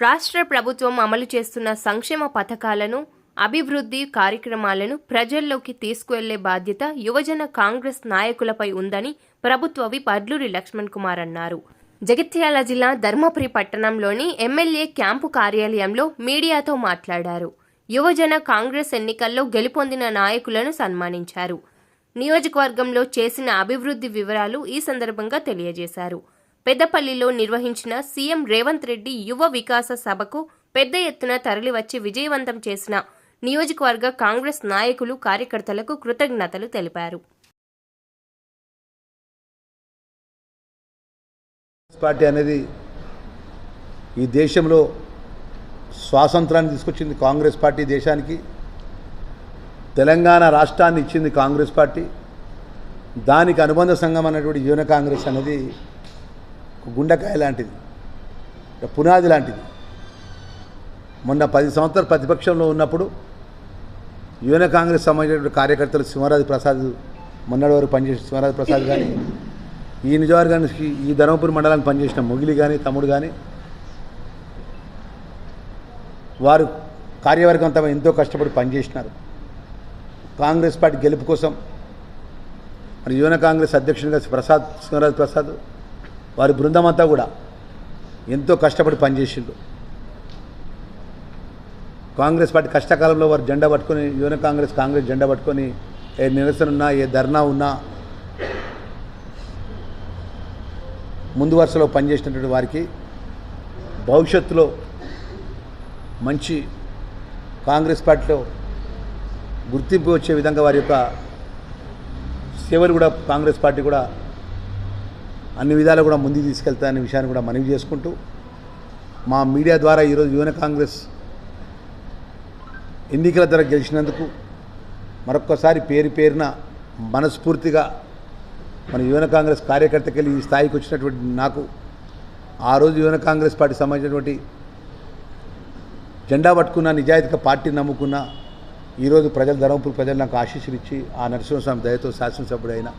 రాష్ట్ర ప్రభుత్వం అమలు చేస్తున్న సంక్షేమ పథకాలను అభివృద్ధి కార్యక్రమాలను ప్రజల్లోకి తీసుకువెళ్ళే బాధ్యత యువజన కాంగ్రెస్ నాయకులపై ఉందని ప్రభుత్వ పర్లూరి లక్ష్మణ్ కుమార్ అన్నారు. జగిత్యాల జిల్లా ధర్మపురి పట్టణంలోని ఎమ్మెల్యే క్యాంపు కార్యాలయంలో మీడియాతో మాట్లాడారు. యువజన కాంగ్రెస్ ఎన్నికల్లో గెలుపొందిన నాయకులను సన్మానించారు. నియోజకవర్గంలో చేసిన అభివృద్ధి వివరాలు ఈ సందర్భంగా తెలియజేశారు. పెద్దపల్లిలో నిర్వహించిన సీఎం రేవంత్ రెడ్డి యువ వికాస సభకు పెద్ద ఎత్తున తరలివచ్చి విజయవంతం చేసిన నియోజకవర్గ కాంగ్రెస్ నాయకులు కార్యకర్తలకు కృతజ్ఞతలు తెలిపారు. పార్టీ అనేది ఈ దేశంలో స్వాతంత్రాన్ని తీసుకొచ్చింది కాంగ్రెస్ పార్టీ దేశానికి తెలంగాణ రాష్ట్రాన్ని ఇచ్చింది కాంగ్రెస్ పార్టీ. దానికి అనుబంధ సంఘం అనేటువంటి యువన కాంగ్రెస్ అనేది గుండెకాయ లాంటిది పునాది లాంటిది. మొన్న పది సంవత్సరాలు ప్రతిపక్షంలో ఉన్నప్పుడు యువన కాంగ్రెస్ సంబంధించినటువంటి కార్యకర్తలు సింహరాజు ప్రసాద్ మొన్నటి వరకు పనిచేసిన సింహరాజు ప్రసాద్ కానీ ఈ నిజవర్గానికి ఈ ధర్మపురి మండలానికి పనిచేసిన మొగిలి కానీ తమ్ముడు కానీ వారు కార్యవర్గం తమ ఎంతో కష్టపడి పనిచేసినారు. కాంగ్రెస్ పార్టీ గెలుపు కోసం మరి యువన కాంగ్రెస్ అధ్యక్షునిగా ప్రసాద్ సింహరాజ్ ప్రసాద్ వారి బృందం అంతా కూడా ఎంతో కష్టపడి పనిచేసిండ్రు. కాంగ్రెస్ పార్టీ కష్టకాలంలో వారు జెండా పట్టుకొని యువన కాంగ్రెస్ కాంగ్రెస్ జెండా పట్టుకొని ఏ నిరసన ఉన్నా ఏ ధర్నా ఉన్నా ముందు వరుసలో పనిచేసినటువంటి వారికి భవిష్యత్తులో మంచి కాంగ్రెస్ పార్టీలో గుర్తింపు వచ్చే విధంగా వారి యొక్క సేవలు కూడా కాంగ్రెస్ పార్టీ కూడా అన్ని విధాలు కూడా ముందుకు తీసుకెళ్తాయనే విషయాన్ని కూడా మనవి చేసుకుంటూ మా మీడియా ద్వారా ఈరోజు యువన కాంగ్రెస్ ఎన్నికల ధర గెలిచినందుకు మరొక్కసారి పేరు పేరున మనస్ఫూర్తిగా మన యువన కాంగ్రెస్ కార్యకర్తకెళ్ళి ఈ స్థాయికి వచ్చినటువంటి నాకు ఆ రోజు యువన కాంగ్రెస్ పార్టీ సంబంధించినటువంటి జెండా పట్టుకున్న నిజాయితీగా పార్టీని నమ్ముకున్న ఈరోజు ప్రజలు ధర్మపురి ప్రజలు నాకు ఆశీస్సులు ఇచ్చి ఆ నరసింహస్వామి దయతో శాసనసభ్యుడైన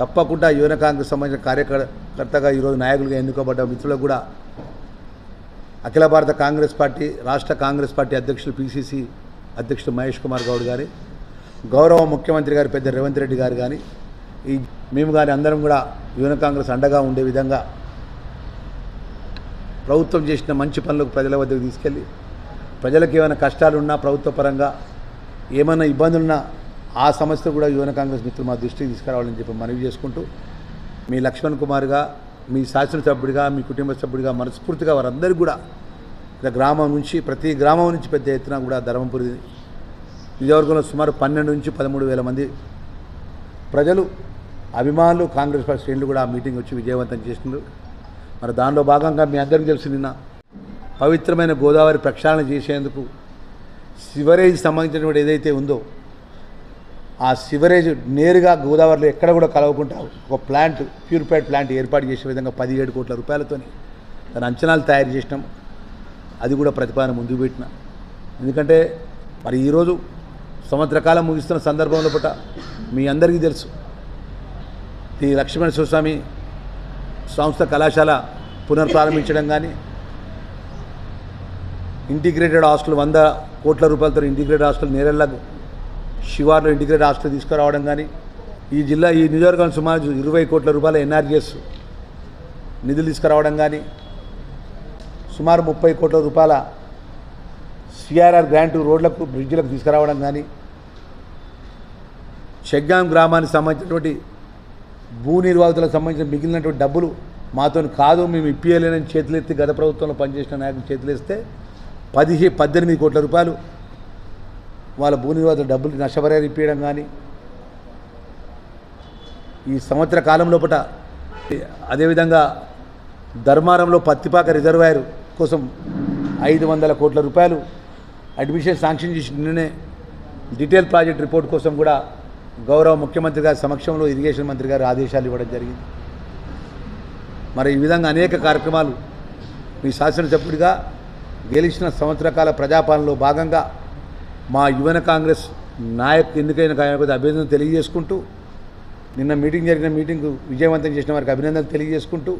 తప్పకుండా యువన కాంగ్రెస్ సంబంధించిన కార్యకర్తగా ఈరోజు నాయకులుగా ఎన్నుకోబడ్డ మిత్రులకు కూడా అఖిల భారత కాంగ్రెస్ పార్టీ రాష్ట్ర కాంగ్రెస్ పార్టీ అధ్యక్షులు పిసిసి అధ్యక్షుడు మహేష్ కుమార్ గౌడ్ గారి గౌరవ ముఖ్యమంత్రి గారి పెద్ద రేవంత్ రెడ్డి గారు కానీ ఈ మేము కానీ అందరం కూడా యువన కాంగ్రెస్ అండగా ఉండే విధంగా ప్రభుత్వం చేసిన మంచి పనులకు ప్రజల వద్దకు తీసుకెళ్ళి ప్రజలకు ఏమైనా కష్టాలున్నా ప్రభుత్వ పరంగా ఏమైనా ఇబ్బందులున్నా ఆ సమస్య కూడా యువన కాంగ్రెస్ మిత్రులు మా దృష్టికి తీసుకురావాలని చెప్పి మనవి చేసుకుంటూ మీ లక్ష్మణ్ కుమార్గా మీ శాసనసభ్యుడిగా మీ కుటుంబ సభ్యుడిగా మనస్ఫూర్తిగా వారందరికీ కూడా ఇలా గ్రామం నుంచి ప్రతి గ్రామం నుంచి పెద్ద ఎత్తున కూడా ధర్మపురి నియోజకవర్గంలో సుమారు పన్నెండు నుంచి పదమూడు వేల మంది ప్రజలు అభిమానులు కాంగ్రెస్ పార్టీ శ్రేణులు కూడా ఆ మీటింగ్ వచ్చి విజయవంతం చేసినారు మరి దానిలో భాగంగా మీ అందరికీ తెలుసు నిన్న పవిత్రమైన గోదావరి ప్రక్షాళన చేసేందుకు సివరేజ్ సంబంధించినటువంటి ఏదైతే ఉందో ఆ సివరేజ్ నేరుగా గోదావరిలో ఎక్కడ కూడా కలవకుండా ఒక ప్లాంట్ ప్యూరిఫైడ్ ప్లాంట్ ఏర్పాటు చేసే విధంగా పదిహేడు కోట్ల రూపాయలతోని దాని అంచనాలు తయారు చేసినాం. అది కూడా ప్రతిపాదన ముందుకు పెట్టిన. ఎందుకంటే మరి ఈరోజు సంవత్సరకాలం ముగిస్తున్న సందర్భంలో పూట మీ అందరికీ తెలుసు. శ్రీ లక్ష్మణ స్వామి సంస్థ కళాశాల పునర్ప్రారంభించడం కానీ ఇంటిగ్రేటెడ్ హాస్టల్ వంద కోట్ల రూపాయలతో ఇంటిగ్రేటెడ్ హాస్టల్ నేరెళ్ళ శివార్లో ఇంటిగ్రేట్ హాస్టల్ తీసుకురావడం కానీ ఈ జిల్లా ఈ నియోజకవర్గం సుమారు ఇరవై కోట్ల రూపాయల ఎన్ఆర్జిఎస్ నిధులు తీసుకురావడం కానీ సుమారు ముప్పై కోట్ల రూపాయల సిఆర్ఆర్ గ్రాంట్ రోడ్లకు బ్రిడ్జ్లకు తీసుకురావడం కానీ చెగ్గాం గ్రామానికి సంబంధించినటువంటి భూ నిర్వాహితులకు సంబంధించిన మిగిలినటువంటి డబ్బులు మాతో కాదు మేము ఇప్పియలేనని చేతులెత్తి గత ప్రభుత్వంలో పనిచేసిన నాయకులు చేతులేస్తే పదిహే పద్దెనిమిది కోట్ల రూపాయలు వాళ్ళ భూ నిర్వాహితుల డబ్బులు నష్టపరిహారం ఇప్పించడం కానీ ఈ సంవత్సర కాలం లోపల అదేవిధంగా ధర్మారంలో పత్తిపాక రిజర్వాయర్ కోసం ఐదు వందల కోట్ల రూపాయలు అడ్మిషన్ శాంక్షన్ చేసి నిన్ననే డీటెయిల్ ప్రాజెక్ట్ రిపోర్ట్ కోసం కూడా గౌరవ ముఖ్యమంత్రి గారి సమక్షంలో ఇరిగేషన్ మంత్రి గారు ఆదేశాలు ఇవ్వడం జరిగింది. మరి ఈ విధంగా అనేక కార్యక్రమాలు మీ శాసనసభ్యుడిగా గెలిచిన సంవత్సర కాల ప్రజాపాలనలో భాగంగా మా యువన కాంగ్రెస్ నాయకు ఎన్నికైన కార్యకర్త అభినందనలు తెలియజేసుకుంటూ నిన్న మీటింగ్ జరిగిన మీటింగ్ విజయవంతం చేసిన వారికి అభినందనలు తెలియజేసుకుంటూ